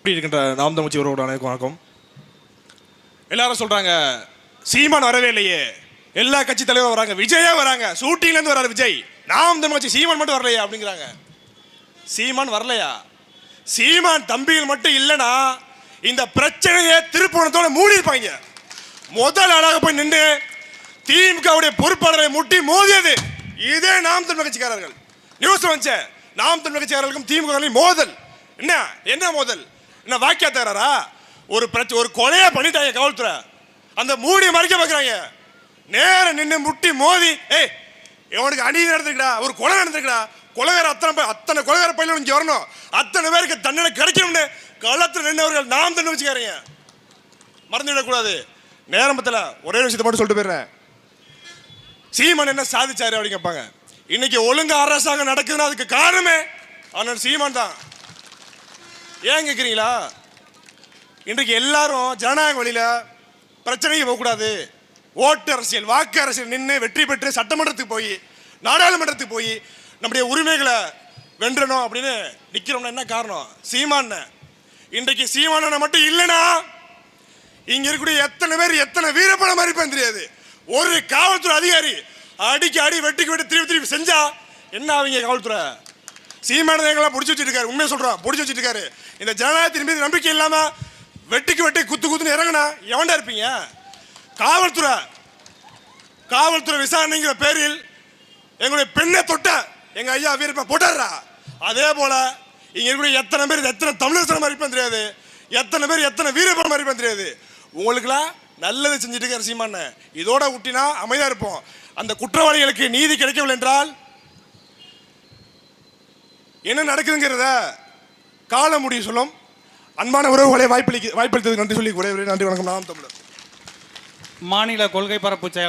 இப்படி இருக்கின்ற நாம் தமிழ்ச்சி உறவோட அனைவருக்கும் வணக்கம். எல்லாரும் சொல்கிறாங்க சீமான் வரவே இல்லையே. எல்லா கட்சி தலைவரும் வராங்க விஜயே வராங்க ஷூட்டிங்லேருந்து வராரு விஜய். நாம் தமிழ்ச்சி சீமான் மட்டும் வரலையா அப்படிங்கிறாங்க. சீமான் வரலையா? சீமான் தம்பிகள் மட்டும் இல்லைன்னா இந்த பிரச்சனையை திருப்பணத்தோட மூடி இருப்பாங்க முதல் அழகாக போய் நின்று திமுகவுடைய பொறுப்பாளரை முட்டி மோதியது. இதே நாம் தமிழ் கட்சிக்காரர்கள். நியூஸ் வந்துச்சு நாம் தமிழ் கட்சிக்காரர்களுக்கும் திமுக மோதல். என்ன? என்ன மோதல்? என்ன வாக்கியா தகராறா ஒரு பிரச்சனை ஒரு கொலையை பண்ணிட்டாங்க காவல்துறை. அந்த மூடி மறைக்க பார்க்குறாங்க நேர நின்று முட்டி மோதி ஏய் இவனுக்கு அநீதி நடந்திருக்கடா ஒரு கொலை நடந்திருக்கடா. கொலைகார அத்தனை பேர் அத்தனை கொலைகார பையன் இங்கே வரணும். அத்தனை பேருக்கு தண்டனை கிடைக்கணும்னு களத்தில் நின்றவர்கள் நாம் தண்ணி வச்சுக்காரங்க மறந்து விடக்கூடாது நேரம்பத்தில் ஒரே விஷயத்தை மட்டும் சொல்லிட்டு போயிடுறேன். சீமான் என்ன சாதிச்சாரு அப்படின்னு கேட்பாங்க. இன்னைக்கு ஒழுங்கு அரசாங்கம் நடக்குதுன்னா அதுக்கு காரணமே அண்ணன் சீமான் தான். ஏன் கேட்குறீங்களா இன்றைக்கு எல்லாரும் ஜனநாயக வழியில் பிரச்சனைக்கு போகக்கூடாது ஓட்டு அரசியல் வாக்கு அரசியல் நின்று வெற்றி பெற்று சட்டமன்றத்துக்கு போய் நாடாளுமன்றத்துக்கு போய் நம்முடைய உரிமைகளை வென்றணும் அப்படின்னு நிற்கிறோம்னா என்ன காரணம்? சீமான. இன்றைக்கு சீமானனை மட்டும் இல்லைனா இங்க இருக்கக்கூடிய எத்தனை பேர் எத்தனை வீரப்பட மாதிரி தெரியாது. ஒரு காவல்துறை அதிகாரி அடிக்க அடி வெட்டிக்கு வெட்டி திருப்பி திருப்பி செஞ்சா என்ன அவங்க காவல்துறை? சீமானதையெல்லாம் பிடிச்சி வச்சிருக்காரு. உண்மையை சொல்றான் பிடிச்சி வச்சிருக்காரு. இந்த ஜனநாயகத்தின் மீது நம்பிக்கை இல்லாம வெட்டிக்கு வெட்டி குத்து குத்துன்னு இறங்குனா எவன்டா இருப்பீங்க? காவல்துறை காவல்துறை விசாரணைங்கிற பேரில் எங்களுடைய பெண்ணை தொட்ட எங்க ஐயா வீரப்ப போட்டாரா அதே போல இங்க இருக்கக்கூடிய எத்தனை பேர் எத்தனை தமிழர் மாதிரி இருப்பேன் தெரியாது. எத்தனை பேர் எத்தனை வீரப்பன் மாதிரி இருப்பேன் தெரியாது. உங்களுக்குலாம் நல்லது செஞ்சுட்டு இருக்காரு சீமான. இதோட விட்டினா அமைதியாக இருப்போம். அந்த குற்றவாளிகளுக்கு நீதி கிடைக்கவில்லை என்றால் என்ன நடக்குதுங்கிறத கால முடிவு சொல்லும். அன்பான உறவுகளை வாய்ப்பளிக்க வாய்ப்பளித்ததுக்கு நன்றி சொல்லி ஒரே நன்றி வணக்கம். நாம் தமிழர். மாநில கொள்கை பரப்பு செயலாளர்